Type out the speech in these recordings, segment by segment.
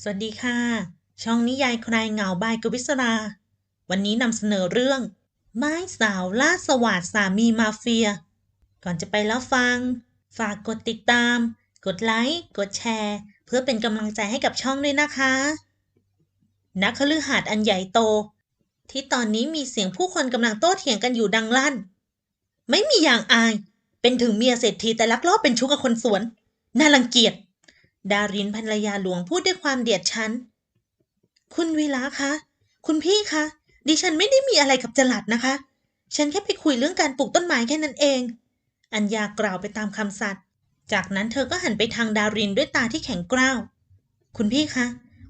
สวัสดีค่ะ ช่องนิยายคลายเหงาบายกวิศรา วันนี้นำเสนอเรื่อง ไม้สาวล่าสวัสดสามีมาเฟีย ก่อนจะไปแล้วฟัง ฝากกดติดตาม กดไลค์กดแชร์ เพื่อเป็นกำลังใจให้กับช่องด้วยนะคะนักคฤหาสน์อันใหญ่โต ที่ตอนนี้มีเสียงผู้คนกำลังโต้เถียงกันอยู่ดังลั่น ไม่มีอย่างอาย เป็นถึงเมียเศรษฐีแต่ลักลอบเป็นชู้กับคนสวน น่ารังเกียจ ดารินภรรยาหลวงพูดด้วยความเดียดฉัน คุณวีระคะ คุณพี่คะ ดิฉันไม่ได้มีอะไรกับจลัดนะคะ ฉันแค่ไปคุยเรื่องการปลูกต้นไม้แค่นั้นเอง อัญญากล่าวไปตามคำสัตย์ จากนั้นเธอก็หันไปทางดารินด้วยตาที่แข็งกร้าว คุณพี่คะ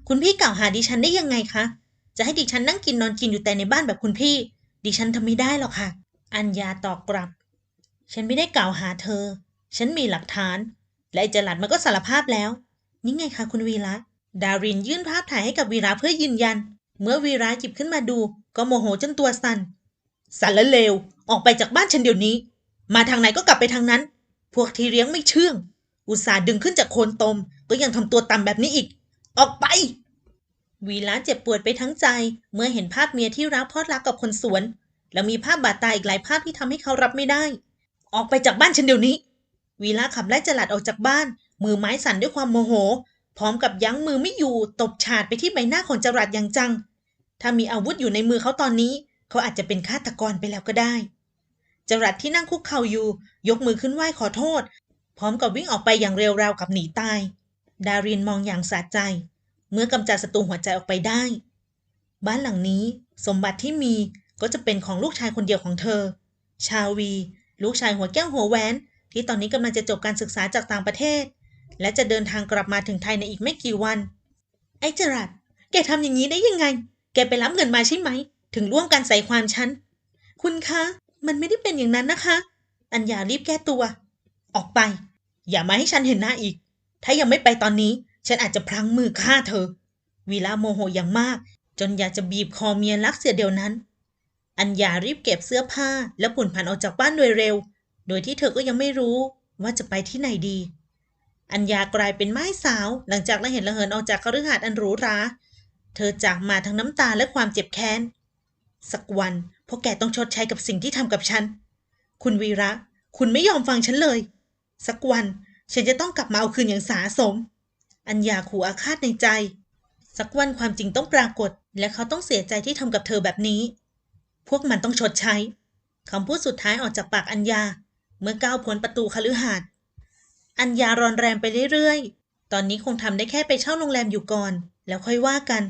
คุณพี่กล่าวหาดิฉันได้ยังไงคะ จะให้ดิฉันนั่งกินนอนกินอยู่แต่ในบ้านแบบคุณพี่ ดิฉันทำไม่ได้หรอกค่ะ อัญญาตอบกลับ ฉันไม่ได้กล่าวหาเธอ ฉันมีหลักฐาน และไอ้จลัดมันก็สารภาพแล้ว นี่ไงคะคุณวีระ ดารินยื่นภาพถ่ายให้กับวีระเพื่อยืนยัน เมื่อวีระหยิบขึ้นมาดู ก็โมโหจนตัวสั่นสั่นและเลว ออกไปจากบ้านฉันเดี๋ยวนี้ มาทางไหนก็กลับไปทางนั้น พวกที่เลี้ยงไม่เชื่อง อุตส่าห์ดึงขึ้นจากโคนตม ก็ยังทำตัวต่ำแบบนี้อีก ออกไป วีระเจ็บปวดไปทั้งใจ เมื่อเห็นภาพเมียที่รักพอดรักกับคนสวน แล้วมีภาพบาดตาอีกหลายภาพที่ทำให้เขารับไม่ได้ ออกไปจากบ้านฉันเดี๋ยวนี้วีระขับไล่จลัดออกจากบ้าน มือไม้สั่นด้วยความโมโห พร้อมกับยั้งมือไม่อยู่ตบฉาดไปที่ใบหน้าของจรัดอย่างจัง ถ้ามีอาวุธอยู่ในมือเขาตอนนี้ เขาอาจจะเป็นฆาตกรไปแล้วก็ได้ จรัดที่นั่งคุกเข่าอยู่ ยกมือขึ้นไหว้ขอโทษ พร้อมกับวิ่งออกไปอย่างเร็วราวกับหนีตาย ดารินมองอย่างสะใจ เมื่อกำจัดศัตรูหัวใจออกไปได้ บ้านหลังนี้ สมบัติที่มีก็จะเป็นของลูกชายคนเดียวของเธอ ชาวี ลูกชายหัวแก้วหัวแหวนที่ตอนนี้กำลังจะจบการศึกษาจากต่างประเทศ และจะเดินทางกลับมาถึงไทยในอีกไม่กี่วัน ไอ้จรัดแกทำอย่างนี้ได้ยังไง แกไปรับเงินมาใช่ไหม ถึงร่วมกันใส่ความฉัน คุณคะ มันไม่ได้เป็นอย่างนั้นนะคะ อัญญารีบแก้ตัว ออกไป อย่ามาให้ฉันเห็นหน้าอีก ถ้ายังไม่ไปตอนนี้ ฉันอาจจะพลั้งมือฆ่าเธอ วีระโมโหอย่างมาก จนอยากจะบีบคอเมียรักเสียเดียวนั้น อัญญารีบเก็บเสื้อผ้า แล้วปุ่นผันออกจากบ้านโดยเร็ว โดยที่เธอก็ยังไม่รู้ว่าจะไปที่ไหนดี อัญญากลายเป็นไม้สาว หลังจากละเห็นละเหินออกจากคฤหาสน์อันหรูหรา เธอจากมาทั้งน้ำตาและความเจ็บแค้น สักวันพวกแกต้องชดใช้กับสิ่งที่ทำกับฉัน คุณวีระ คุณไม่ยอมฟังฉันเลย สักวันฉันจะต้องกลับมาเอาคืนอย่างสาสม อัญญาขู่อาฆาตในใจ สักวันความจริงต้องปรากฏ และเขาต้องเสียใจที่ทำกับเธอแบบนี้ พวกมันต้องชดใช้คำพูดสุดท้ายออกจากปากอัญญา เมื่อก้าวพ้นประตูคฤหาสน์ อัญญารอนแรมไปเรื่อยๆ ตอนนี้คงทำได้แค่ไปเช่าโรงแรมอยู่ก่อน แล้วค่อยว่ากัน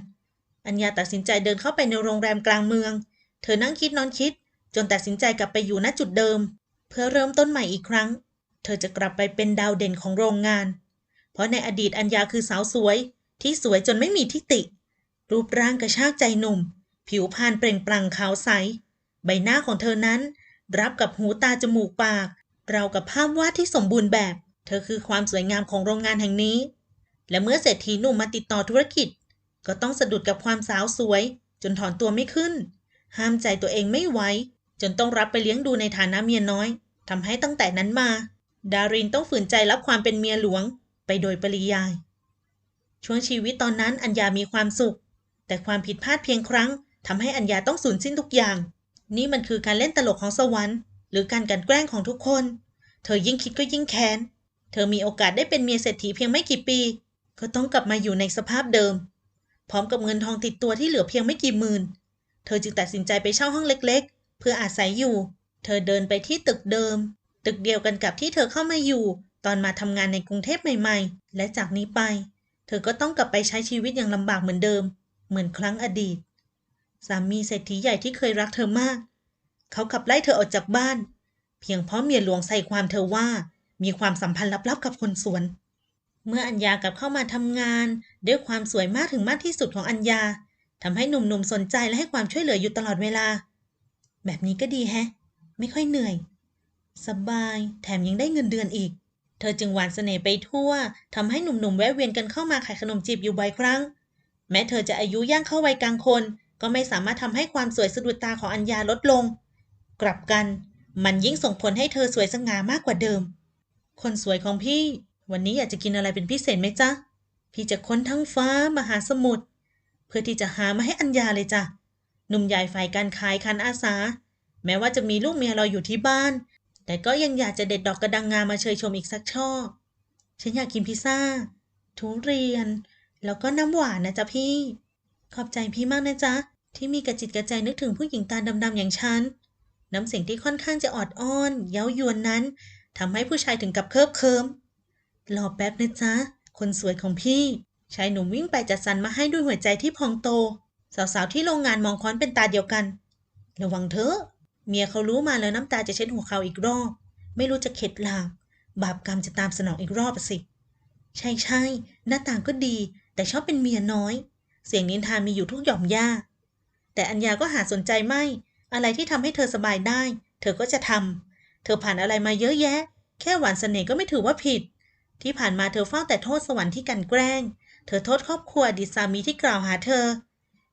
อัญญาตัดสินใจเดินเข้าไปในโรงแรมกลางเมือง เธอนั่งคิดนอนคิด จนตัดสินใจกลับไปอยู่ณจุดเดิม เพื่อเริ่มต้นใหม่อีกครั้ง เธอจะกลับไปเป็นดาวเด่นของโรงงาน เพราะในอดีตอัญญาคือสาวสวย ที่สวยจนไม่มีทิฏฐิ รูปร่างกระชากใจหนุ่ม ผิวพรรณเปล่งปลั่งขาวใส ใบหน้าของเธอนั้น รับกับหูตาจมูกปาก เรากับภาพวาดที่สมบูรณ์แบบ เธอคือความสวยงามของโรงงานแห่งนี้ และเมื่อเศรษฐีหนุ่มมาติดต่อธุรกิจ ก็ต้องสะดุดกับความสาวสวย จนถอนตัวไม่ขึ้น ห้ามใจตัวเองไม่ไหวจนต้องรับไปเลี้ยงดูในฐานะเมียน้อยทำให้ตั้งแต่นั้นมา ดารินต้องฝืนใจรับความเป็นเมียหลวงไปโดยปริยาย ช่วงชีวิตตอนนั้นอัญญามีความสุข แต่ความผิดพลาดเพียงครั้งทำให้อัญญาต้องสูญสิ้นทุกอย่าง นี่มันคือการเล่นตลกของสวรรค์ หรือการกันแกล้งของทุกคน เธอยิ่งคิดก็ยิ่งแค้น เธอมีโอกาสได้เป็นเมียเศรษฐีเพียงไม่กี่ปี ก็ต้องกลับมาอยู่ในสภาพเดิม พร้อมกับเงินทองติดตัวที่เหลือเพียงไม่กี่หมื่น เธอจึงตัดสินใจไปเช่าห้องเล็ก ๆ เพื่ออาศัยอยู่ เธอเดินไปที่ตึกเดิม ตึกเดียวกันกับที่เธอเข้ามาอยู่ ตอนมาทำงานในกรุงเทพใหม่ ๆ และจากนี้ไป เธอก็ต้องกลับไปใช้ชีวิตอย่างลำบากเหมือนเดิม เหมือนครั้งอดีต สามีเศรษฐีใหญ่ที่เคยรักเธอมาก เขาขับไล่เธอออกจากบ้าน เพียงเพราะเมียหลวงใส่ความเธอว่า มีความสัมพันธ์ลับๆกับคนสวน เมื่ออัญญากลับเข้ามาทำงาน ด้วยความสวยมากถึงมากที่สุดของอัญญาทำให้หนุ่มๆสนใจและให้ความช่วยเหลืออยู่ตลอดเวลา แบบนี้ก็ดีแฮะ ไม่ค่อยเหนื่อย สบายแถมยังได้เงินเดือนอีก เธอจึงหวานเสน่ห์ไปทั่วทำให้หนุ่มๆแวะเวียนกันเข้ามาขายขนมจีบอยู่บ่อยครั้ง แม้เธอจะอายุย่างเข้าวัยกลางคน ก็ไม่สามารถทำให้ความสวยสะดุดตาของอัญญาลดลง กลับกัน มันยิ่งส่งผลให้เธอสวยสง่ามากกว่าเดิม คนสวยของพี่ วันนี้อยากจะกินอะไรเป็นพิเศษไหมจ๊ะ พี่จะค้นทั้งฟ้ามหาสมุทรเพื่อที่จะหามาให้อัญญาเลยจ้ะหนุ่มใหญ่ฝ่ายการขายคันอาสา แม้ว่าจะมีลูกเมียเราอยู่ที่บ้าน แต่ก็ยังอยากจะเด็ดดอกกระดังงามาเชยชมอีกสักช่อ ฉันอยากกินพิซซ่า ทุเรียน แล้วก็น้ำหวานนะจ๊ะพี่ ขอบใจพี่มากนะจ๊ะ ที่มีกระจิตกระใจนึกถึงผู้หญิงตาดำๆอย่างฉัน น้ำเสียงที่ค่อนข้างจะออดอ้อน เย้ายวนนั้น ทำให้ผู้ชายถึงกับเคิบเคิมรอแป๊บนะจ๊ะ คนสวยของพี่ ชายหนุ่มวิ่งไปจัดสรรมาให้ด้วยหัวใจที่พองโต สาวๆที่โรงงานมองค้อนเป็นตาเดียวกัน ระวังเถอะ เมียเขารู้มาแล้วน้ำตาจะเช็ดหัวเขาอีกรอบ ไม่รู้จะเข็ดหลาบบาปกรรมจะตามสนองอีกรอบสิ ใช่ใช่หน้าต่างก็ดี แต่ชอบเป็นเมียน้อย เสียงนินทานมีอยู่ทุกหย่อมย่า แต่อัญญาก็หาสนใจไม่ อะไรที่ทำให้เธอสบายได้ เธอก็จะทำ เธอผ่านอะไรมาเยอะแยะ แค่หวานเสน่ห์ก็ไม่ถือว่าผิด ที่ผ่านมาเธอเฝ้าแต่โทษสวรรค์ที่กันแกล้ง เธอโทษครอบครัวอดีตสามีที่กล่าวหาเธอ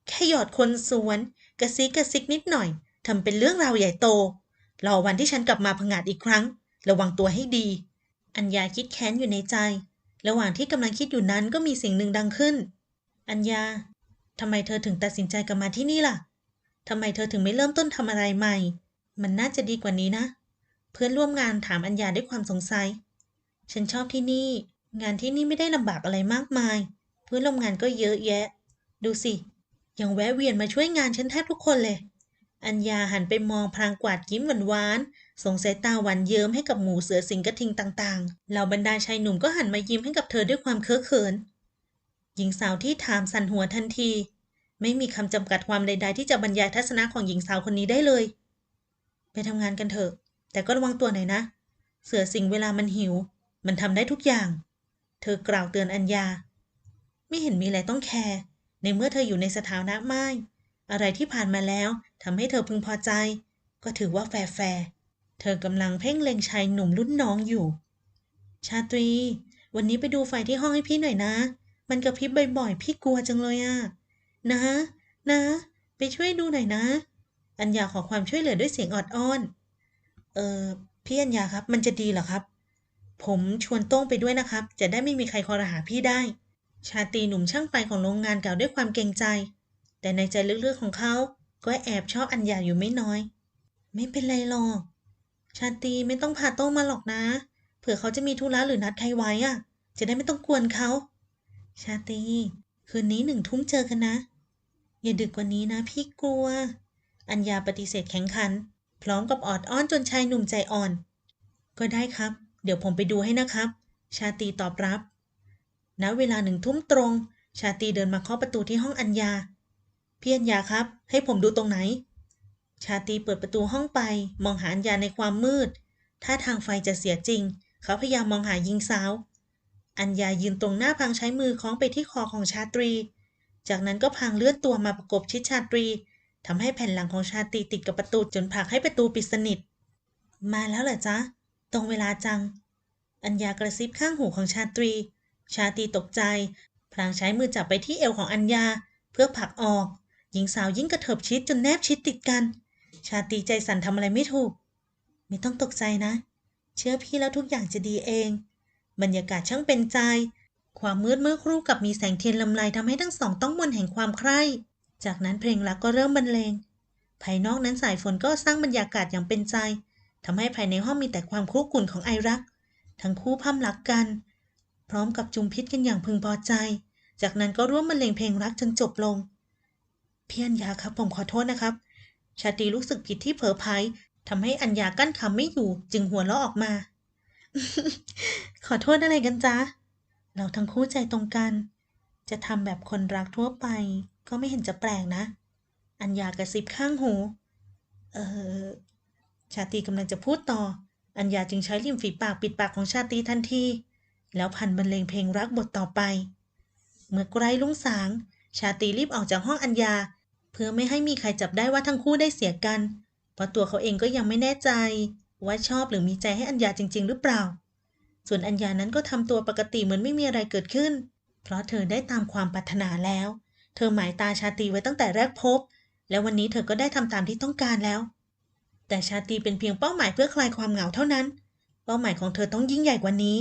แค่หยอดคนสวน กระซิกกระซิกนิดหน่อยทำเป็นเรื่องราวใหญ่โต รอวันที่ฉันกลับมาผงาดอีกครั้ง ระวังตัวให้ดี อัญญาคิดแค้นอยู่ในใจ ระหว่างที่กำลังคิดอยู่นั้นก็มีเสียงหนึ่งดังขึ้น อัญญาทำไมเธอถึงตัดสินใจกลับมาที่นี่ล่ะทำไมเธอถึงไม่เริ่มต้นทำอะไรใหม่ มันน่าจะดีกว่านี้นะ เพื่อนร่วมงานถามอัญญาด้วยความสงสัย ฉันชอบที่นี่ งานที่นี่ไม่ได้ลำบากอะไรมากมาย เพื่อนร่วมงานก็เยอะแยะ ดูสิ ยังแวะเวียนมาช่วยงานฉันแทบทุกคนเลย อัญญาหันไปมองพลางกวาดยิ้มหวานๆส่งสายตาหวานเยิ้มให้กับหมูเสือสิงกระทิงต่างๆ เหล่าบรรดาชายหนุ่มก็หันมายิ้มให้กับเธอด้วยความเค้อเขิน หญิงสาวที่ถามสั่นหัวทันที ไม่มีคำจำกัดความใด ๆ ที่จะบรรยายทัศนะของหญิงสาวคนนี้ได้เลย ไปทำงานกันเถอะ แต่ก็ระวังตัวหน่อยนะ เสือสิงเวลามันหิว มันทำได้ทุกอย่าง เธอกล่าวเตือนอัญญา ไม่เห็นมีอะไรต้องแคร์ ในเมื่อเธออยู่ในสถานะไม่อะไรที่ผ่านมาแล้วทำให้เธอพึงพอใจ ก็ถือว่าแฟร์แฟเธอกำลังเพ่งเล็งชายหนุ่มรุ่นน้องอยู่ ชาตรี วันนี้ไปดูไฟที่ห้องให้พี่หน่อยนะ มันกระพริบบ่อยๆ พี่กลัวจังเลยอะนะ นะ ไปช่วยดูหน่อยนะ อัญญาขอความช่วยเหลือด้วยเสียงออดอ้อน เออพี่อัญญาครับ มันจะดีเหรอครับ ผมชวนโต้งไปด้วยนะครับ จะได้ไม่มีใครคอรหาพี่ได้ ชาตรีหนุ่มช่างไฟของโรงงานกล่าวด้วยความเกรงใจ แต่ในใจลึกๆของเขาก็แอบชอบอัญญาอยู่ไม่น้อย ไม่เป็นไรหรอกชาตรีไม่ต้องพาโต้งมาหรอกนะ เผื่อเขาจะมีธุระหรือนัดใครไว้อะจะได้ไม่ต้องกวนเขา ชาตรีคืนนี้หนึ่งทุ่มเจอกันนะ อย่าดึกกว่านี้นะพี่กลัว อัญญาปฏิเสธแข็งขัน พร้อมกับออดอ้อนจนชายหนุ่มใจอ่อน ก็ได้ครับ เดี๋ยวผมไปดูให้นะครับ ชาตรีตอบรับ ณ เวลาหนึ่งทุ่มตรง ชาตรีเดินมาเคาะประตูที่ห้องอัญญา พี่อัญญาครับ ให้ผมดูตรงไหน ชาตรีเปิดประตูห้องไป มองหาอัญญาในความมืด ถ้าทางไฟจะเสียจริง เขาพยายามมองหาหญิงสาว อัญญายืนตรงหน้าพังใช้มือคล้องไปที่คอของชาตรี จากนั้นก็พังเลื่อนตัวมาประกบชิดชาตรี ทำให้แผ่นหลังของชาตรีติดกับประตูจนผลักให้ประตูปิดสนิท มาแล้วเหรอจ๊ะ ตรงเวลาจัง อัญญากระซิบข้างหูของชาตรี ชาตรีตกใจ พลางใช้มือจับไปที่เอวของอัญญา เพื่อผลักออก หญิงสาวยิ่งกระเถิบชิดจนแนบชิดติดกัน ชาตรีใจสั่นทำอะไรไม่ถูก ไม่ต้องตกใจนะ เชื่อพี่แล้วทุกอย่างจะดีเอง บรรยากาศช่างเป็นใจ ความมืดเมื่อครู่กับมีแสงเทียนลำไรทำให้ทั้งสองต้องมนแห่งความใคร่ จากนั้นเพลงรักก็เริ่มบรรเลง ภายนอกนั้นสายฝนก็สร้างบรรยากาศอย่างเป็นใจทำให้ภายในห้องมีแต่ความคุกคลุ่นของไอรัก ทั้งคู่พร่ำรักกัน พร้อมกับจุมพิษกันอย่างพึงพอใจ จากนั้นก็ร่วมบรรเลงเพลงรักจนจบลง เพี่อัญญาครับผมขอโทษนะครับ ชาตรีรู้สึกผิดที่เผลอไพรทำให้อัญญากั้นคำไม่อยู่ จึงหัวเราะออกมา ขอโทษอะไรกันจ๊ะ เราทั้งคู่ใจตรงกัน จะทำแบบคนรักทั่วไป ก็ไม่เห็นจะแปลกนะ อัญญากระซิบข้างหู เออ ชาตีกำลังจะพูดต่อ อัญญาจึงใช้ริมฝีปากปิดปากของชาตีทันที แล้วพันบรรเลงเพลงรักบทต่อไป เมื่อใกล้ลุ่งสาง ชาตีรีบออกจากห้องอัญญา เพื่อไม่ให้มีใครจับได้ว่าทั้งคู่ได้เสียกัน เพราะตัวเขาเองก็ยังไม่แน่ใจ ว่าชอบหรือมีใจให้อัญญาจริง ๆ หรือเปล่า ส่วนอัญญานั้นก็ทำตัวปกติเหมือนไม่มีอะไรเกิดขึ้น เพราะเธอได้ตามความปรารถนาแล้ว เธอหมายตาชาตรีไว้ตั้งแต่แรกพบ และวันนี้เธอก็ได้ทำตามที่ต้องการแล้ว แต่ชาตรีเป็นเพียงเป้าหมายเพื่อคลายความเหงาเท่านั้น เป้าหมายของเธอต้องยิ่งใหญ่กว่านี้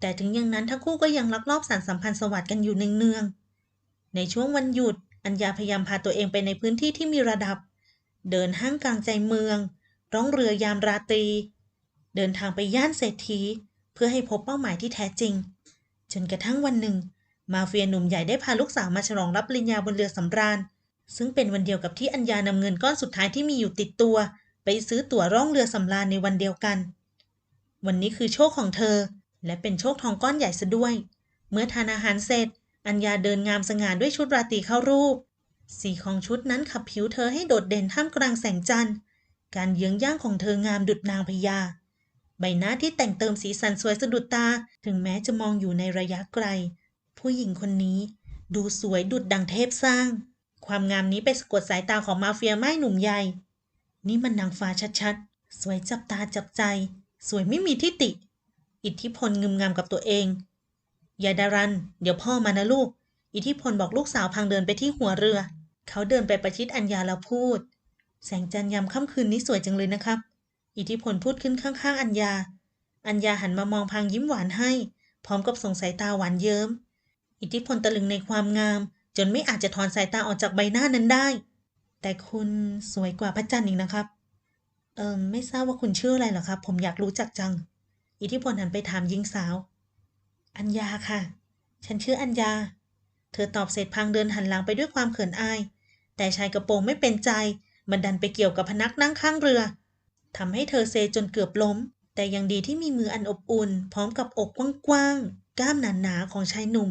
แต่ถึงอย่างนั้นทั้งคู่ก็ยังลักลอบสานสัมพันธ์สวัสดิ์กันอยู่เนืองๆในช่วงวันหยุด อัญญาพยายามพาตัวเองไปในพื้นที่ที่มีระดับ เดินห้างกลางใจเมือง ร้องเรือยามราตรี เดินทางไปย่านเศรษฐี เพื่อให้พบเป้าหมายที่แท้จริง จนกระทั่งวันหนึ่ง มาเฟียหนุ่มใหญ่ได้พาลูกสาวมาฉลองรับปริญญาบนเรือสำราญ ซึ่งเป็นวันเดียวกับที่อัญญานำเงินก้อนสุดท้ายที่มีอยู่ติดตัว ไปซื้อตั๋วร่องเรือสำราญในวันเดียวกัน วันนี้คือโชคของเธอ และเป็นโชคทองก้อนใหญ่ซะด้วย เมื่อทานอาหารเสร็จ อัญญาเดินงามสง่าด้วยชุดราตรีเข้ารูป สีของชุดนั้นขับผิวเธอให้โดดเด่นท่ามกลางแสงจันทร์ การเยื้องย่างของเธองามดุจนางพญาใบหน้าที่แต่งเติมสีสันสวยสะดุดตา ถึงแม้จะมองอยู่ในระยะไกล ผู้หญิงคนนี้ ดูสวยดุดดังเทพสร้าง ความงามนี้ไปสะกดสายตาของมาเฟียไม้หนุ่มใหญ่ นี่มันนางฟ้าชัดๆ สวยจับตาจับใจ สวยไม่มีที่ติ อิทธิพลงึมงำกับตัวเองย่าดารัน เดี๋ยวพ่อมานะลูก อิทธิพลบอกลูกสาวพังเดินไปที่หัวเรือ เขาเดินไปประชิดอัญญาแล้วพูด แสงจันทร์ยามค่ำคืนนี้สวยจังเลยนะครับ อิทธิพลพูดขึ้นข้างๆ อัญญา อัญญาหันมามองพังยิ้มหวานให้ พร้อมกับส่งสายตาหวานเยิ้ม อิทธิพลตะลึงในความงาม จนไม่อาจจะถอนสายตาออกจากใบหน้านั้นได้ แต่คุณสวยกว่าพระจันทร์อีกนะครับ เอิมไม่ทราบว่าคุณชื่ออะไรหรอครับ ผมอยากรู้จักจัง อิทธิพลหันไปถามหญิงสาว อัญญาค่ะ ฉันชื่ออัญญา เธอตอบเสร็จพังเดินหันหลังไปด้วยความเขินอาย แต่ชายกระโปรงไม่เป็นใจมันดันไปเกี่ยวกับพนักนั่งข้างเรือทำให้เธอเซจนเกือบล้ม แต่ยังดีที่มีมืออันอบอุ่น พร้อมกับอกกว้างๆกล้ามหนาๆของชายหนุ่ม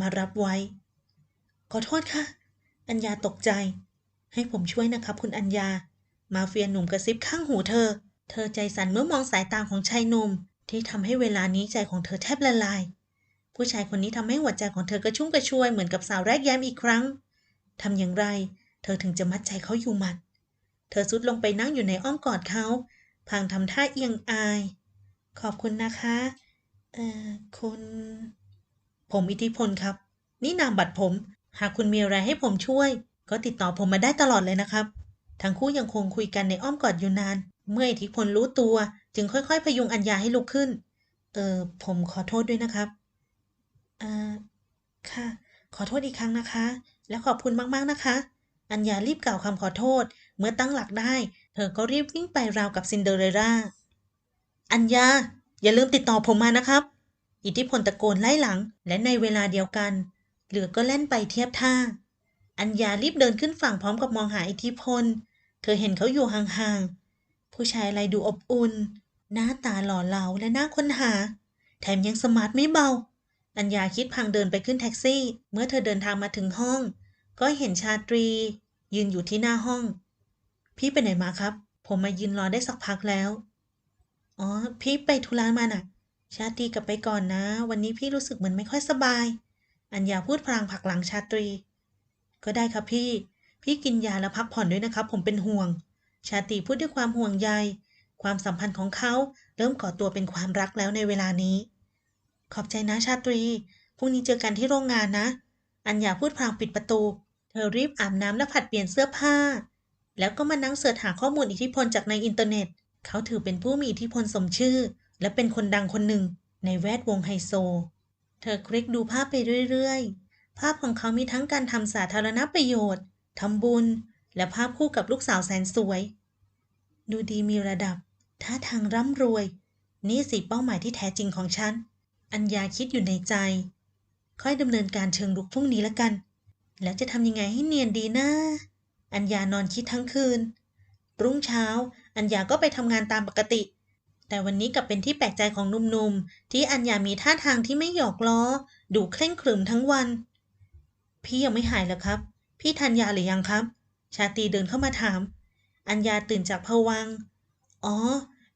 มารับไว้ ขอโทษค่ะ อัญญาตกใจ ให้ผมช่วยนะครับคุณอัญญา มาเฟียหนุ่มกระซิบข้างหูเธอ เธอใจสั่นเมื่อมองสายตาของชายหนุ่ม ที่ทำให้เวลานี้ใจของเธอแทบละลาย ผู้ชายคนนี้ทำให้หัวใจของเธอกระชุ่มกระชวยเหมือนกับสาวแรกแย้มอีกครั้งทำอย่างไร เธอถึงจะมัดใจเขาอยู่หมัด เธอซุดลงไปนั่งอยู่ในอ้อมกอดเขาพางทำท่าเอียงอาย ขอบคุณนะคะ เอ่อ คุณ ผมอิทธิพลครับ นี่นามบัตรผม หากคุณมีอะไรให้ผมช่วย ก็ติดต่อผมมาได้ตลอดเลยนะครับ ทั้งคู่ยังคงคุยกันในอ้อมกอดอยู่นาน เมื่ออิทธิพลรู้ตัว จึงค่อยๆ พยุงอัญญาให้ลุกขึ้น เออผมขอโทษด้วยนะครับเอ่อค่ะ ขอโทษอีกครั้งนะคะ และขอบคุณมากๆนะคะ อัญญารีบกล่าวคำขอโทษ เมื่อตั้งหลักได้ เธอก็รีบวิ่งไปราวกับซินเดอเรล่า อัญญาอย่าลืมติดต่อผมมานะครับ อิทธิพลตะโกนไล่หลัง และในเวลาเดียวกันเรือก็แล่นไปเทียบท่า อัญญารีบเดินขึ้นฝั่งพร้อมกับมองหาอิทธิพล เธอเห็นเขาอยู่ห่างๆ ผู้ชายอะไรดูอบอุ่น หน้าตาหล่อเหลาและน่าค้นหา แถมยังสมาร์ทไม่เบา อัญญาคิดพังเดินไปขึ้นแท็กซี่ เมื่อเธอเดินทางมาถึงห้อง ก็เห็นชาตรี ยืนอยู่ที่หน้าห้อง พี่ไปไหนมาครับ ผมมายืนรอได้สักพักแล้ว อ๋อ พี่ไปธุระมาน่ะ ชาตรีกลับไปก่อนนะ วันนี้พี่รู้สึกเหมือนไม่ค่อยสบาย อัญญาพูดพลางผักหลังชาตรี ก็ได้ครับพี่ พี่กินยาแล้วพักผ่อนด้วยนะครับ ผมเป็นห่วง ชาตรีพูดด้วยความห่วงใย ความสัมพันธ์ของเขาเริ่มก่อตัวเป็นความรักแล้วในเวลานี้ ขอบใจนะชาตรี พรุ่งนี้เจอกันที่โรงงานนะ อัญญาพูดพลางปิดประตู เธอรีบอาบน้ำและผัดเปลี่ยนเสื้อผ้า แล้วก็มานั่งเสิร์ชหาข้อมูลอิทธิพลจากในอินเทอร์เน็ต เขาถือเป็นผู้มีอิทธิพลสมชื่อ และเป็นคนดังคนหนึ่งในแวดวงไฮโซ เธอคลิกดูภาพไปเรื่อย ๆ ภาพของเขามีทั้งการทำสาธารณประโยชน์ทำบุญ และภาพคู่กับลูกสาวแสนสวย ดูดีมีระดับ ท่าทางร่ำรวย นี่สิเป้าหมายที่แท้จริงของฉัน อัญญาคิดอยู่ในใจ ค่อยดำเนินการเชิงลุกพรุ่งนี้ละกัน แล้วจะทำยังไงให้เนียนดีนะอัญญานอนคิดทั้งคืน รุ่งเช้า อัญญาก็ไปทำงานตามปกติ แต่วันนี้กลับเป็นที่แปลกใจของหนุ่มๆ ที่อัญญามีท่าทางที่ไม่หยอกล้อ ดูเคร่งขรึมทั้งวัน พี่ยังไม่หายเหรอครับ พี่ทานยาหรือยังครับ ชาตรีเดินเข้ามาถาม อัญญาตื่นจากภวัง อ๋อ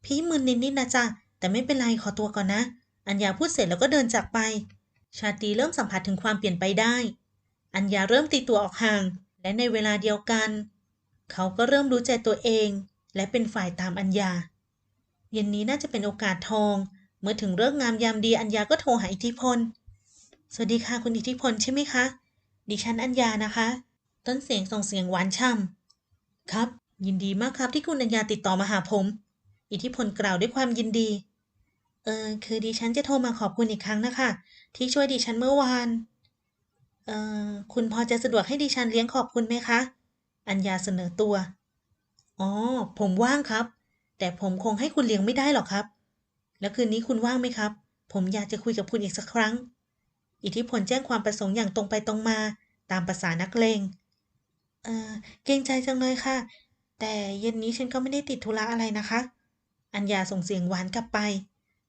พี่มึนนิดๆนะจ๊ะ แต่ไม่เป็นไรขอตัวก่อนนะ อัญญาพูดเสร็จแล้วก็เดินจากไป ชาตรีเริ่มสัมผัสถึงความเปลี่ยนไปได้ อัญญาเริ่มตีตัวออกห่าง และในเวลาเดียวกัน เขาก็เริ่มรู้ใจตัวเอง และเป็นฝ่ายตามอัญญา เย็นนี้น่าจะเป็นโอกาสทอง เมื่อถึงเลิกษ์งามยามดีอัญญาก็โทรหาอิทธิพล สวัสดีค่ะคุณอิทธิพลใช่ไหมคะ ดิฉันอัญญานะคะ ต้นเสียงส่งเสียงหวานช่ำครับ ยินดีมากครับที่คุณอัญญาติดต่อมาหาผม อิทธิพลกล่าวด้วยความยินดี เออคือดิฉันจะโทรมาขอบคุณอีกครั้งนะคะ ที่ช่วยดิฉันเมื่อวาน เออคุณพอจะสะดวกให้ดิฉันเลี้ยงขอบคุณไหมคะ อัญญาเสนอตัว อ๋อ ผมว่างครับ แต่ผมคงให้คุณเลี้ยงไม่ได้หรอกครับ แล้วคืนนี้คุณว่างไหมครับ ผมอยากจะคุยกับคุณอีกสักครั้ง อิทธิพลแจ้งความประสงค์อย่างตรงไปตรงมา ตามภาษานักเลง เออเกรงใจจังเลยค่ะ แต่เย็นนี้ฉันก็ไม่ได้ติดธุระอะไรนะคะ อัญญาส่งเสียงหวานกลับไป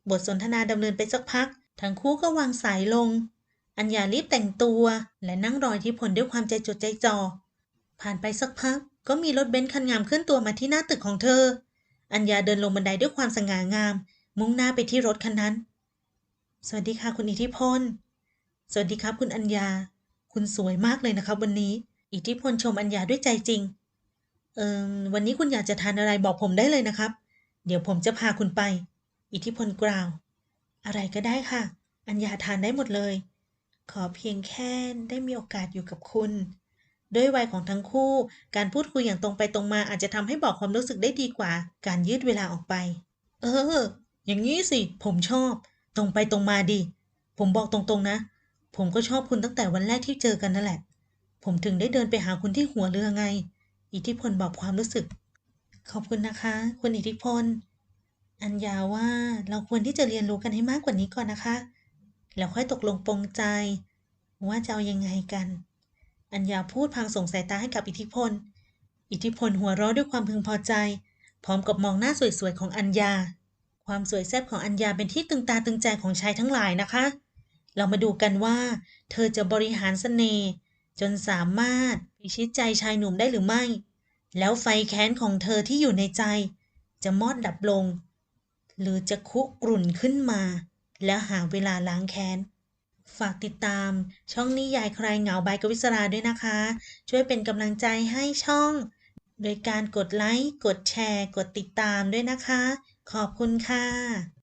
บทสนทนาดำเนินไปสักพัก ทั้งคู่ก็วางสายลง อัญญารีบแต่งตัว และนั่งรออิทธิพลด้วยความใจจดใจจ่อ ผ่านไปสักพัก ก็มีรถเบนซ์คันงามเคลื่อนตัวมาที่หน้าตึกของเธอ อัญญาเดินลงบันไดด้วยความสง่างาม มุ่งหน้าไปที่รถคันนั้น สวัสดีค่ะคุณอิทธิพล สวัสดีครับคุณอัญญา คุณสวยมากเลยนะครับวันนี้ อิทธิพลชมอัญญาด้วยใจจริง เออวันนี้คุณอยากจะทานอะไรบอกผมได้เลยนะครับ เดี๋ยวผมจะพาคุณไป อิทธิพลกล่าว อะไรก็ได้ค่ะ อัญญาทานได้หมดเลย ขอเพียงแค่ได้มีโอกาสอยู่กับคุณ ด้วยวัยของทั้งคู่ การพูดคุยอย่างตรงไปตรงมาอาจจะทำให้บอกความรู้สึกได้ดีกว่า การยืดเวลาออกไป เออ อย่างนี้สิ ผมชอบ ตรงไปตรงมาดี ผมบอกตรงๆนะ ผมก็ชอบคุณตั้งแต่วันแรกที่เจอกันนั่นแหละ ผมถึงได้เดินไปหาคุณที่หัวเรือไง อิทธิพลบอกความรู้สึก ขอบคุณนะคะ คุณอิทธิพล อัญญาว่าเราควรที่จะเรียนรู้กันให้มากกว่านี้ก่อนนะคะ แล้วค่อยตกลงปรงใจ ว่าจะเอายังไงกัน อัญญาพูดพางส่งสายตาให้กับอิทธิพล อิทธิพลหัวเราะด้วยความพึงพอใจ พร้อมกับมองหน้าสวยๆของอัญญา ความสวยแซ่บของอัญญาเป็นที่ตึงตาตึงใจของชายทั้งหลายนะคะ เรามาดูกันว่า เธอจะบริหารเสน่ห์จนสามารถพิชิตใจชายหนุ่มได้หรือไม่ แล้วไฟแค้นของเธอที่อยู่ในใจ จะมอดดับลง หรือจะคุกรุ่นขึ้นมา แล้วหาเวลาล้างแค้น ฝากติดตาม ช่องนิยายคลายเหงาบายกวิศราด้วยนะคะ ช่วยเป็นกำลังใจให้ช่อง โดยการกดไลค์ กดแชร์ กดติดตามด้วยนะคะ ขอบคุณค่ะ